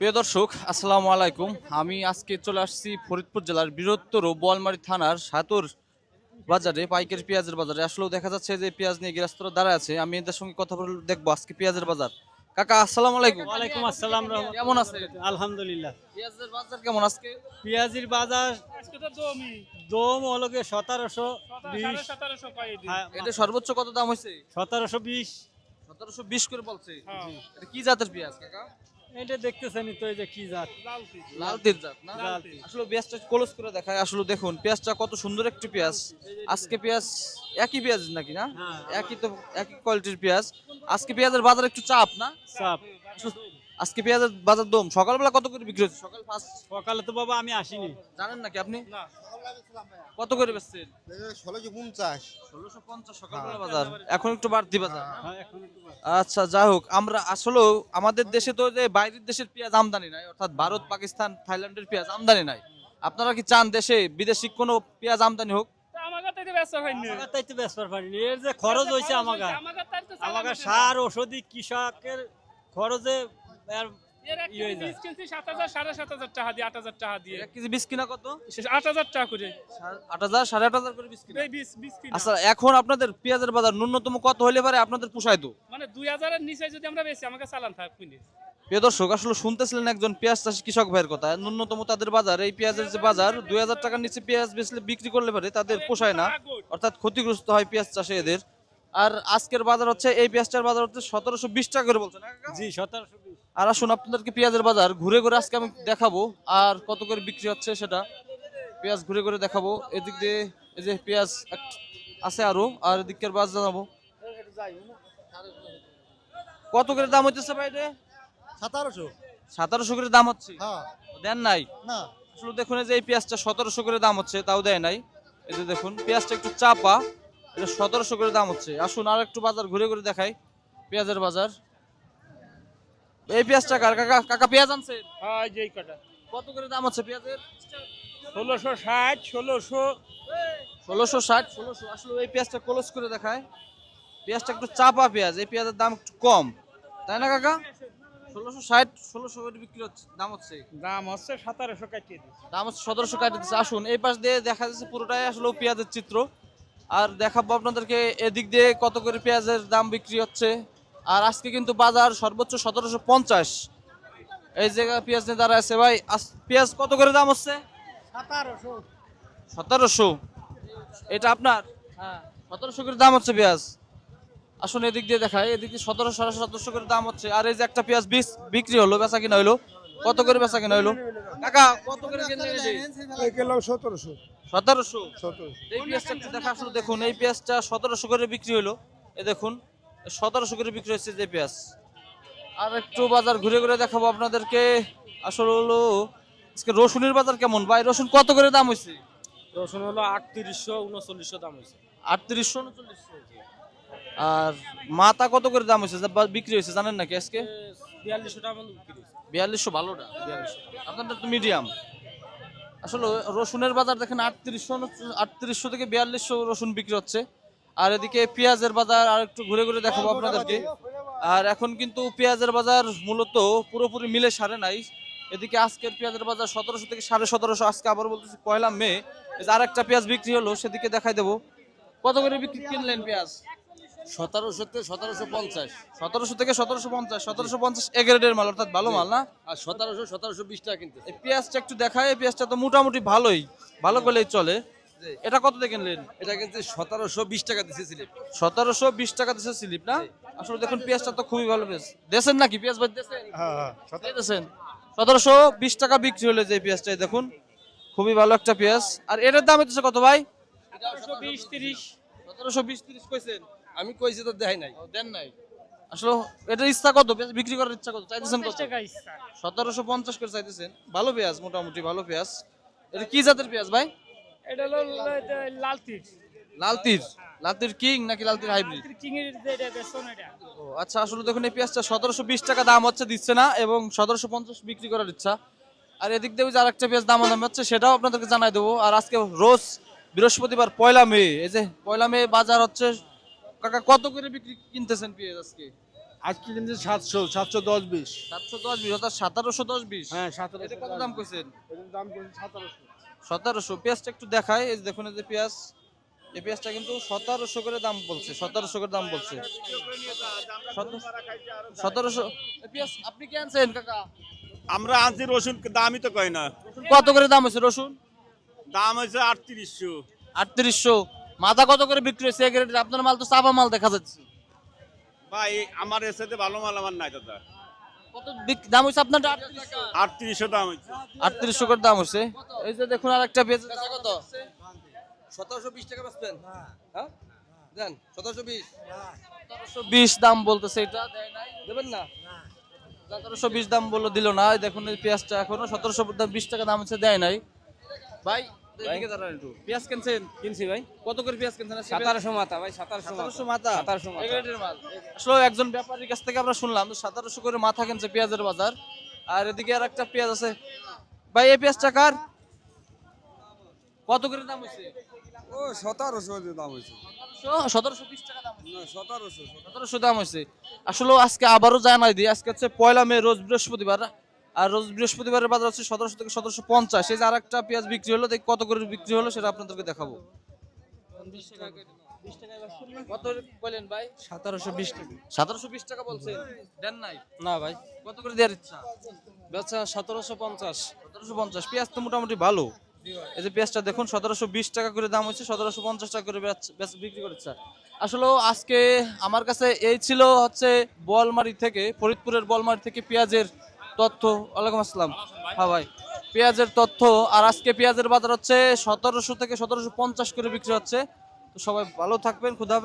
প্রিয় দর্শক আসসালামু আলাইকুম। আমি আজকে চলে আসছি ফরিদপুর জেলার বৃহত্তর বোয়ালমারি থানার সাতর বাজারে পাইকারি পেঁয়াজের বাজারে। আসলেও দেখা যাচ্ছে যে পেঁয়াজ নিয়ে গৃহস্থরা দাঁড়ায় আছে। আমি এদের সঙ্গে কথা বলে দেখব আজকে পেঁয়াজের বাজার। কাকা আসসালামু আলাইকুম। ওয়ালাইকুম আসসালাম কেমন আছে আলহামদুলিল্লাহ। পেঁয়াজের বাজার কেমন আজকে? পেঁয়াজির বাজার আজকে তো দমই দম হলো গিয়ে সতেরোশো বিশ। হ্যাঁ, এটা সর্বোচ্চ কত দাম হয়েছে? সতেরোশো বিশ। সতেরোশো বিশ করে বলছে। হ্যাঁ। এটা কি জাতের পেঁয়াজ কাকা? এটা দেখতেছেন তো এই যে কি জাত? লাল তিল জাত না? আসলে পেঁয়াজটা ক্লোজ করে দেখায় আসলে দেখুন পেঁয়াজটা কত সুন্দর একটি পেঁয়াজ। আজকে পেঁয়াজ একই পেঁয়াজ নাকি না? হ্যাঁ। একই তো একই কোয়ালিটির পেঁয়াজ। আজকে পেঁয়াজের বাজার একটু চাপ না? সাপ আজকে পেঁয়াজের বাজার দম। সকালবেলা কত করে বিক্রি হচ্ছে সকাল ফার্স্ট সকালে তো বাবা আমি আসিনি। জানেন নাকি আপনি? না। কত করে বেচছেন? ষোলোশো পঞ্চাশ। ষোলোশো পঞ্চাশ সকালবেলা বাজার। এখন একটু বাড়তি বাজার। হ্যাঁ, এখন একটু বাদ। আচ্ছা যাই হোক আমরা আসলেও আমাদের দেশে তো যে বাইরের দেশের পেঁয়াজ আমদানি নাই অর্থাৎ ভারত পাকিস্তান থাইল্যান্ডের পেঁয়াজ আমদানি নাই। আপনারা কি চান দেশে বিদেশি কোনো পেঁয়াজ আমদানি হোক? খরচ হয়েছে আমাকে। আমাকে। সার ওষুধি কৃষকের খরচে আর এর এক ই কেজি যায়। বীজ কিনছি সাত হাজার সাড়ে সাত হাজার টাকা দিয়ে আট হাজার টাকা দিয়ে। এক কেজি বীজ কিনা কত? শেষ আট হাজার টাকা করে। আট হাজার সাড়ে আট হাজার করে বীজ কিনা এই বীজ বীজ কিনা আচ্ছা এখন আপনাদের পেঁয়াজের বাজার ন্যূনতম কত হলে পারে? আপনাদের পোষায় তো। মানে দুই হাজারের নিচে যদি আমরা বেশি আমাকে চালান থাক কিনে প্রিয় দর্শক আসলে শুনতেছিলেন একজন পেঁয়াজ চাষি কৃষক ভাইয়ের কথা। ন্যূনতম তাদের বাজার এই পেঁয়াজের যে বাজার দুই হাজার টাকার নিচে পেঁয়াজ বেচলে বিক্রি করলে পারে তাদের পোষায় না। অর্থাৎ ক্ষতিগ্রস্ত হয় পেঁয়াজ চাষে এদের। আর আজকের বাজার হচ্ছে এই পেঁয়াজটার বাজার হচ্ছে সতেরোশো বিশ টাকা করে বলছেন জি সতেরোশো বিশ। আর আসুন আপনাদেরকে পেঁয়াজের বাজার? ঘুরে ঘুরে আজকে আমি দেখাবো আর কত করে বিক্রি হচ্ছে সেটা পেঁয়াজ ঘুরে ঘুরে দেখাবো। এদিক দিয়ে এই যে পেঁয়াজ আছে আরও আর এদিকের বাজার জানাব। কত করে দাম হইতেছে ভাই রে সতেরোশো। সতেরোশো করে দাম হচ্ছে? হ্যাঁ দেন নাই? না। আসলে দেখুন এই যে এই পেঁয়াজটা সতেরোশো করে দাম হচ্ছে তাও দেয় নাই। এই যে দেখুন পেঁয়াজটা একটু চাপা। এটা সতেরোশো করে দাম হচ্ছে। আসুন আর একটু বাজার ঘুরে ঘুরে দেখাই। পেঁয়াজের বাজার। এই পেঁয়াজটা কার? কাকা কাকা পেঁয়াজ আনছে হ্যাঁ কত করে দাম হচ্ছে পেঁয়াজের? ষোলোশো ষাট ষোলোশো। ষোলোশো ষাট ষোলোশো। আসলে এই পেঁয়াজটা ক্লোজ করে দেখায় পেঁয়াজটা একটু চাপা পেঁয়াজ এই পেঁয়াজের দাম একটু কম। তাই না কাকা? ষোলোশো ষাট ষোলোশো করে বিক্রি হচ্ছে দাম হচ্ছে। দাম হচ্ছে সতেরোশো কাটিয়ে দিচ্ছি। দাম হচ্ছে সতেরোশো কাটে দিচ্ছে। আসুন এই পাশ দিয়ে দেখা যাচ্ছে পুরোটাই আসলে পেঁয়াজের চিত্র। আর দেখাবো আপনাদেরকে এদিক দিয়ে কত করে পেঁয়াজের দাম বিক্রি হচ্ছে। আর আজকে কিন্তু বাজার সর্বোচ্চ সতেরোশো পঞ্চাশ। এই জায়গায় পেঁয়াজ নিয়ে দাঁড়া আছে ভাই। আজ- পেঁয়াজ কত করে দাম হচ্ছে? সতেরোশো। সতেরোশো? এটা আপনার? হ্যাঁ। সতেরোশো করে দাম হচ্ছে পেঁয়াজ। আসুন এদিক দিয়ে দেখায় এদিক দিয়ে সতেরো সাড়ে সতেরোশো করে দাম হচ্ছে। আর এই যে একটা পেঁয়াজ বিশ বিক্রি হলো বেচা কিনা হইল কত করে বেচা কিনা হইল কাকা কত করে কিনলেন সতেরোশো। সতেরোশো। সতেরোশো। এই পেঁয়াজটা একটু দেখা আসলে দেখুন এই পেঁয়াজটা সতেরোশো করে বিক্রি হলো এ দেখুন সতেরোশো করে বিক্রি হচ্ছে যে পেঁয়াজ। আর একটু বাজার ঘুরে ঘুরে দেখাবো আপনাদেরকে। আসলে হলো আজকে রসুনের বাজার কেমন? ভাই রসুন কত করে দাম হয়েছে রসুন হলো আটত্রিশশো উনচল্লিশশো দাম হয়েছে আটত্রিশশো উনচল্লিশশো আর মাথা কত করে দাম হয়েছে বিক্রি হয়েছে জানেন নাকি আজকে? বিয়াল্লিশশো টাকা বিয়াল্লিশশো ভালোটা বিয়াল্লিশশো। আপনাদের তো মিডিয়াম। আসলে রসুনের বাজার দেখেন আটত্রিশশো আটত্রিশশো থেকে বিয়াল্লিশশো রসুন বিক্রি হচ্ছে। আর এদিকে পেঁয়াজের বাজার আর একটু ঘুরে ঘুরে দেখাবো আপনাদেরকে। আর এখন কিন্তু পেঁয়াজের বাজার মূলত পুরোপুরি মিলে সারে নাই। এদিকে আজকের পেঁয়াজের বাজার সতেরোশো থেকে সাড়ে সতেরোশো, আজকে আবার বলতেছি পয়লা মে। আর একটা পেঁয়াজ বিক্রি হলো, সেদিকে দেখাই দেবো। কত করে বিক্রি কিনলেন পেঁয়াজ? সতেরোশো থেকে সতেরোশো পঞ্চাশ। সতেরোশো থেকে সতেরোশো পঞ্চাশ সতেরোশো পঞ্চাশ এগারোটের মাল অর্থাৎ ভালো মাল না? আর সতেরোশো সতেরোশো বিশ টাকা কিনতে এই পেঁয়াজটা একটু দেখায় এই পেঁয়াজটা তো মোটামুটি ভালোই ভালো করলেই চলে। এটা কত দিয়ে কিনলেন? এটা কিন্তু সতেরোশো বিশ টাকা দিতেছিলেন সতেরোশো বিশ টাকা দিচ্ছে স্লিপ না? আসলে দেখুন পেঁয়াজটা তো খুবই ভালো পেঁয়াজ। দেশেন নাকি পেঁয়াজ ভাই? দেশেন দেশেন সতেরোশো বিশ টাকা বিক্রি হলে যে পেঁয়াজটাই দেখুন। খুবই ভালো একটা পেঁয়াজ। আর এটার দাম হচ্ছে কত ভাই? বিশ। তিরিশ সতেরোশো বিশ তিরিশ কইছেন। আমি কইছি তো দেখাই নাই। দেন নাই। আসলে এটার ইচ্ছা কত? পেঁয়াজ বিক্রি করার ইচ্ছা কত? চাইতেছেন কত? টাকা ইচ্ছা। সতেরোশো পঞ্চাশ করে চাইতেছেন। ভালো পেঁয়াজ মোটামুটি ভালো পেঁয়াজ। এটা কি জাতের পেঁয়াজ ভাই? এটা হলো লাল তীর। লাল তীর? লাল তীর কিং নাকি লাল তীর হাইব্রিড? কিং এর যেটা বেসন এটা। ও আচ্ছা আসলে দেখুন এই পেঁয়াজটা সতেরোশো বিশ টাকা দাম হচ্ছে দিচ্ছে না এবং সতেরোশো পঞ্চাশ বিক্রি করার ইচ্ছা। আর এদিক দিয়ে যে আরেকটা পেঁয়াজ দাম দাম হচ্ছে সেটাও আপনাদেরকে জানাই দেবো। আর আজকে রোজ বৃহস্পতিবার পয়লা মে এই যে পয়লা মে বাজার হচ্ছে কাকা কত করে বিক্রি কিনতেছেন পেঁয়াজ আজকে? আজকে কিন্তু সাতশো সাতশো দশ বিশ। সাতশো দশ বিশ অর্থাৎ সতেরোশো দশ বিশ। হ্যাঁ এটা সতেরোশো কত দাম কইছেন? দাম কিন্তু সতেরোশো। সতেরোশো। পেঁয়াজটা একটু দেখায় এই দেখুন এই যে পেঁয়াজ। এই পেঁয়াজটা কিন্তু সতেরোশো করে দাম বলছে সতেরোশো করে দাম বলছে। সতেরোশো পেঁয়াজ আপনি কি আনছেন কাকা? আমরা আনছি রসুন দামই তো কয় না। কত করে দাম হয়েছে রসুন? দাম হয়েছে আটত্রিশশো। আটত্রিশশো। মাথা কত করে বিক্রি হয়েছে এক রেটে? আপনার মাল তো চাপা মাল দেখা যাচ্ছে। ভাই আমার এর সাথে ভালো মাল আমার নাই দাদা। কত বিক- দাম হয়েছে আপনার আটত্রিশশো। দাম হয়েছে আটত্রিশশো করে দাম হয়েছে এই যে দেখুন আর একটা পেঁয়াজ বেচা কত? সতেরোশো বিশ টাকা বেচবেন? হ্যাঁ? দেন সতেরোশো বিশ। সতেরোশো বিশ দাম বলতেছে এটা দেয় নাই। দেবেন না? সতেরোশো বিশ দাম বলল দিল না। এই দেখুন এই পেঁয়াজটা এখনও সতেরোশো বিশ টাকা দাম হচ্ছে দেয় নাই। ভাই। পেঁয়াজ কিনছেন? কিনছি ভাই। কত করে পেঁয়াজ কিনছেন? সাতারোশো মাথা ভাই সাতারোশো সতেরোশো মাথা। সাতারোশো এই গ্রেডের মাল আসলে একজন ব্যাপারীর কাছ থেকে আমরা শুনলাম সতেরোশো করে মাথা কিনছে পেঁয়াজের বাজার। আর এদিকে আর একটা পেঁয়াজ আছে। ভাই এই পেঁয়াজটা কার? কত করে দাম হয়েছে? ও সতেরোশো দাম হয়েছে। সতেরোশো? বিশ টাকা দাম হয়েছে। সতেরোশো সতেরোশো। দাম হয়েছে। আসলে আজকে আবারও জানাই দিই আজকে হচ্ছে পয়লা মে রোজ বৃহস্পতিবার। আর রোজ বৃহস্পতিবারের বাজার হচ্ছে সতেরোশো থেকে সতেরোশো পঞ্চাশ। এই যে আর একটা পেঁয়াজ বিক্রি হলো দেখি কত করে বিক্রি হলো সেটা আপনাদেরকে দেখাবো। কত বলেন ভাই? সতেরোশো বিশ টাকা। সতেরোশো বিশ টাকা বলছেন? দেন নাই? না ভাই। কত করে দেওয়ার ইচ্ছা? বেচা সতেরোশো পঞ্চাশ। সতেরোশো পঞ্চাশ। পেঁয়াজ তো মোটামুটি ভালো। এই যে পেঁয়াজটা দেখুন সতেরোশো বিশ টাকা করে দাম হচ্ছে সতেরোশো পঞ্চাশ টাকা করে বিক্রি করেছে আসলে আজকে আমার কাছে এই ছিল হচ্ছে বলমারি থেকে ফরিদপুরের বলমারি থেকে পেঁয়াজের তথ্য, ওয়ালাইকুম আসসালাম হ্যাঁ ভাই, পেঁয়াজের তথ্য, আর আজকে পেঁয়াজের বাজার হচ্ছে সতেরোশো থেকে সতেরোশো পঞ্চাশ করে বিক্রি হচ্ছে তো সবাই ভালো থাকবেন হাফেজ।